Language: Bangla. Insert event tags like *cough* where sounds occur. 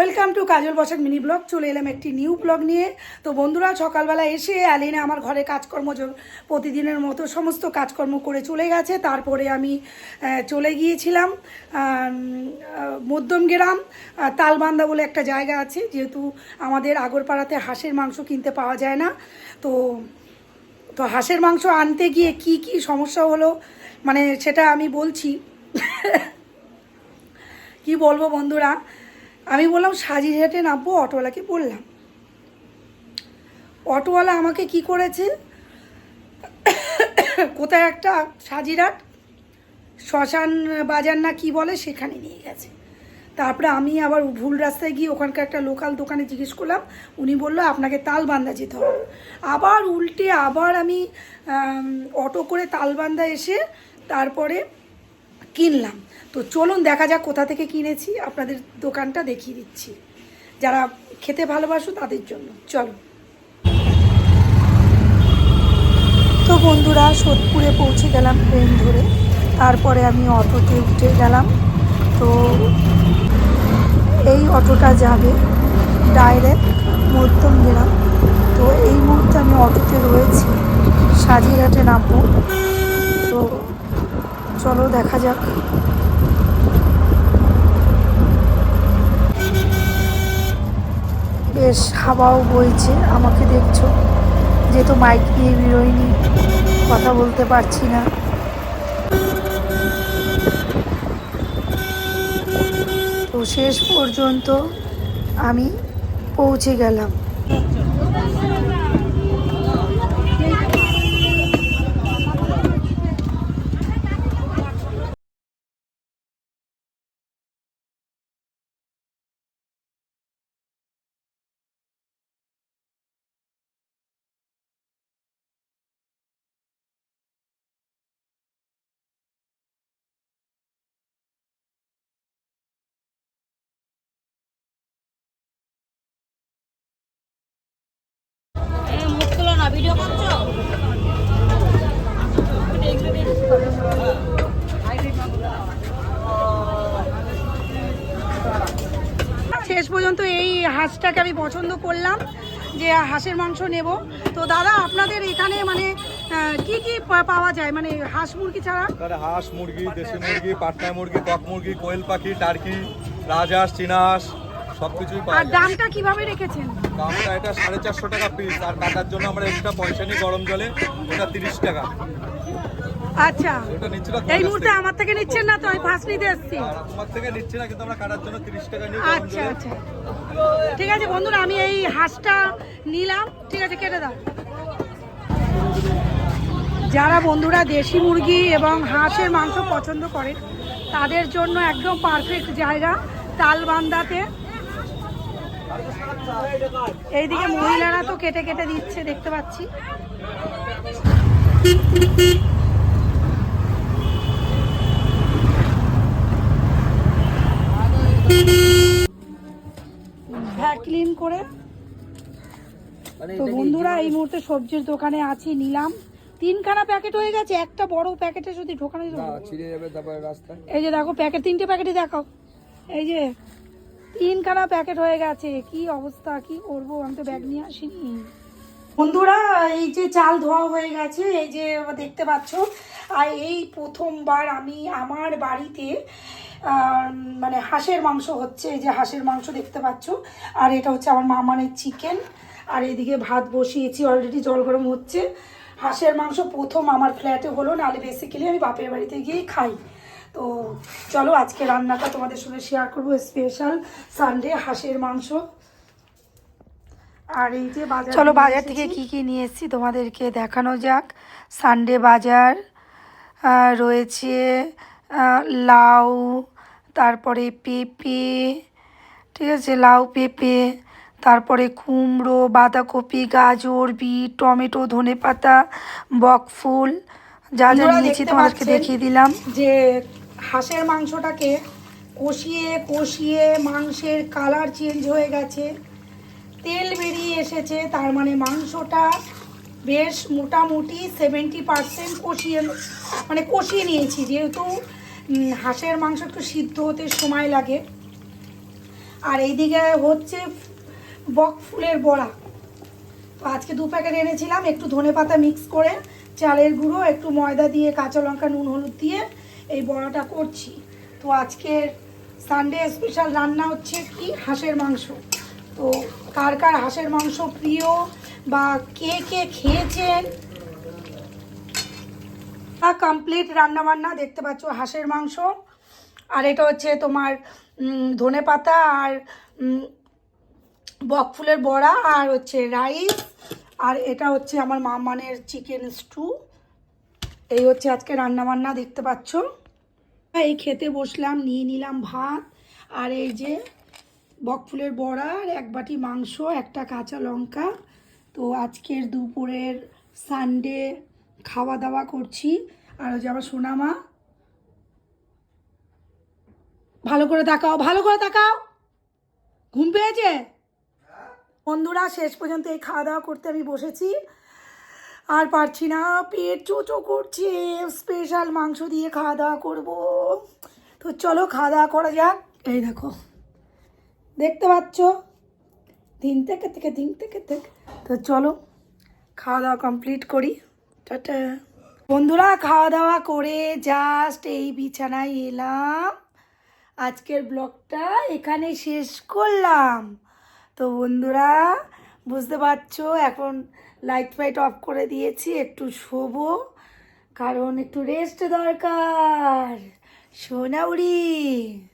Welcome to Kajal Basak mini blog. চলে এলাম একটি নিউ ব্লগ নিয়ে। তো বন্ধুরা সকালবেলা এসে অ্যালিনে আমার ঘরে কাজকর্ম প্রতিদিনের মতো সমস্ত কাজকর্ম করে চলে গেছে। তারপরে আমি চলে গিয়েছিলাম মধ্যমগ্রাম আহ, তালবান্দা বলে একটা জায়গা আছে। যেহেতু আমাদের আগরপাড়াতে হাঁসের মাংস কিনতে পাওয়া যায় না। তো তো হাঁসের মাংস আনতে গিয়ে কি কি সমস্যা হলো? মানে সেটা আমি বলছি। *laughs* কি বলব বন্ধুরা? আমি বললাম, সাজিরহাটে নামবো, অটোওয়ালাকে বললাম। অটোওয়ালা আমাকে কি করেছে? কোথায় একটা সাজিরহাট? শ্মশান বাজার না কি বলে, সেখানে নিয়ে গেছে। তারপরে আমি আবার ভুল রাস্তায় গিয়ে ওখানকার একটা লোকাল দোকানে জিজ্ঞেস করলাম, উনি বলল, আপনাকে তালবান্দা যেতে হবে। আবার উল্টে আবার আমি অটো করে তালবান্দা এসে তারপরে কিনলাম। তো চলুন দেখা যাক কোথা থেকে কিনেছি, আপনাদের দোকানটা দেখিয়ে দিচ্ছি। যারা খেতে ভালোবাসো তাদের জন্য। চলো তো বন্ধুরা, সোদপুরে পৌঁছে গেলাম ট্রেন ধরে। তারপরে আমি অটোতে উঠে গেলাম। তো এই অটোটা যাবে ডাইরেক্ট মধ্যম গেলাম তো এই মুহূর্তে আমি অটোতে রয়েছি, সাজিরহাটে নামবো। তো চলো দেখা যাক। বেশ, হাওয়াও বইছে, আমাকে দেখছ। যেহেতু মাইক নিয়ে বেরোয়নি কথা বলতে পারছি না। তো শেষ পর্যন্ত আমি পৌঁছে গেলাম। ভিডিও করছ? শেষ পর্যন্ত এই হাঁসটাকে আমি পছন্দ করলাম যে হাঁসের মাংস নেব। তো দাদা আপনাদের এখানে মানে কি কি পাওয়া যায়? মানে হাঁস মুরগি ছাড়া? হাঁস মুরগি দেশি মুরগি পাটনা মুরগি কক মুরগি কোয়েল পাখি টার্কি রাজহাঁস চীনা হাঁস সব কিছুই পাওয়া আর যায়। দামটা কীভাবে রেখেছেন? দামটা এটা সাড়ে চারশো টাকা পিস আর কাটার জন্য আমরা এক্সট্রা পয়সা নিই গরম জলে ওটা তিরিশ টাকা। আচ্ছা ওটা নিচ্ছিল এই মুহূর্তে আমার থেকে নিচ্ছেন না তো আমি ফার্স্ট নিতে এসেছি। তোমার থেকে নিচ্ছি না কিন্তু আমরা কাটার জন্য তিরিশ টাকা নিই গরম আচ্ছা জলে। আচ্ছা। ঠিক আছে বন্ধুরা আমি এই হাঁসটা নিলাম ঠিক আছে কেটে দাও। যারা বন্ধুরা দেশি মুরগি এবং হাঁসের মাংস পছন্দ করে তাদের জন্য একদম পারফেক্ট জায়গা তালবান্দাতে। এইদিকে মহিলারা তো কেটে কেটে দিচ্ছে দেখতে পাচ্ছি। ক্লিন করে। তো বন্ধুরা এই মুহূর্তে সবজির দোকানে আছি নিলাম। তিনখানা প্যাকেট হয়ে গেছে একটা বড় প্যাকেটে যদি ঢোকানো যাবে এই যে দেখো প্যাকেট তিনটে প্যাকেটই দেখাও। এই যে তিনখানা প্যাকেট হয়ে গেছে। কি অবস্থা? কি করব? আমি তো ব্যাগ নিয়ে আসিনি। বন্ধুরা, এই যে চাল ধোয়া হয়ে গেছে, এই যে দেখতে পাচ্ছ, আর এই প্রথমবার আমি আমার বাড়িতে মানে হাঁসের মাংস হচ্ছে, এই যে হাঁসের মাংস দেখতে পাচ্ছ, আর এটা হচ্ছে আমার মামানের চিকেন আর এদিকে ভাত বসিয়েছি অলরেডি জল গরম হচ্ছে। হাঁসের মাংস প্রথম আমার ফ্ল্যাটে হলো, নাহলে বেসিক্যালি আমি বাপের বাড়িতে গিয়েই খাই। তো চলো আজকে রান্নাটা তোমাদের সঙ্গে শেয়ার করব স্পেশাল সানডে হাঁসের মাংস। আর এই যে বাজার চলো বাজার থেকে কি কি নিয়ে এসেছি তোমাদেরকে দেখানো যাক। সানডে বাজার রয়েছে লাউ তারপরে পেঁপে ঠিক আছে লাউ পেঁপে তারপরে কুমড়ো বাঁধাকপি গাজর বিট টমেটো ধনেপাতা বকফুল যা যা নিয়েছি তোমাদেরকে দেখিয়ে দিলাম। যে হাঁসের মাংসটাকে কষিয়ে কষিয়ে মাংসের কালার চেঞ্জ হয়ে গেছে। তেল বেরিয়ে এসেছে, তার মানে মাংসটা বেশ মোটামুটি সেভেন্টি পার্সেন্ট কষিয়ে মানে কষিয়ে নিয়েছি। যেহেতু হাঁসের মাংস একটু সিদ্ধ হতে সময় লাগে। আর এইদিকে হচ্ছে বক ফুলের বড়া। তো আজকে দু প্যাকেট এনেছিলাম, একটু ধনে পাতা মিক্স করে, চালের গুঁড়ো, একটু ময়দা দিয়ে কাঁচা লঙ্কা, নুন, হলুদ দিয়ে এই বড়াটা করছি। তো আজকের সানডে স্পেশাল রান্না হচ্ছে কি? হাঁসের মাংস। তো কার কার হাঁসের মাংস প্রিয় বা কে কে খেয়েছেন? কমপ্লিট রান্নাবান্না দেখতে পাচ্ছ হাঁসের মাংস। আর এটা হচ্ছে তোমার ধনে পাতা আর উম, বক ফুলের বড়া আর হচ্ছে রাইস। আর এটা হচ্ছে আমার মামানের চিকেন স্টু। এই হচ্ছে আজকে রান্নাবান্না দেখতে পাচ্ছ। এই খেতে বসলাম, নিয়ে নিলাম ভাত। আর এই যে বক ফুলের বড়া আর এক বাটি মাংস, একটা কাঁচা লঙ্কা। তো আজকের দুপুরের সানডে খাওয়া দাওয়া করছি। আর যে আমার সোনামা। ভালো করে তাকাও, ভালো করে তাকাও। ঘুম পেয়েছে? বন্ধুরা, শেষ পর্যন্ত এই খাওয়া দাওয়া করতে আমি বসেছি। আর পারছি না, পেট চোচো করছে স্পেশাল মাংস দিয়ে খাওয়া দাওয়া করব। তো চলো খাওয়া দাওয়া করা যাক। এই দেখো, দেখতে পাচ্ছ? দিন থেকে থেকে দিন থেকে থেকে। তো চলো, খাওয়া দাওয়া কমপ্লিট করি। টাটা। বন্ধুরা, খাওয়া দাওয়া করে জাস্ট এই বিছানায় এলাম। আজকের ব্লগটা এখানে শেষ করলাম। তো বন্ধুরা বুঝতে পারছ? এখন লাইট ফাইট অফ করে দিয়েছি, একটু শোবো, কারণ একটু রেস্ট দরকার। সোনাউরি!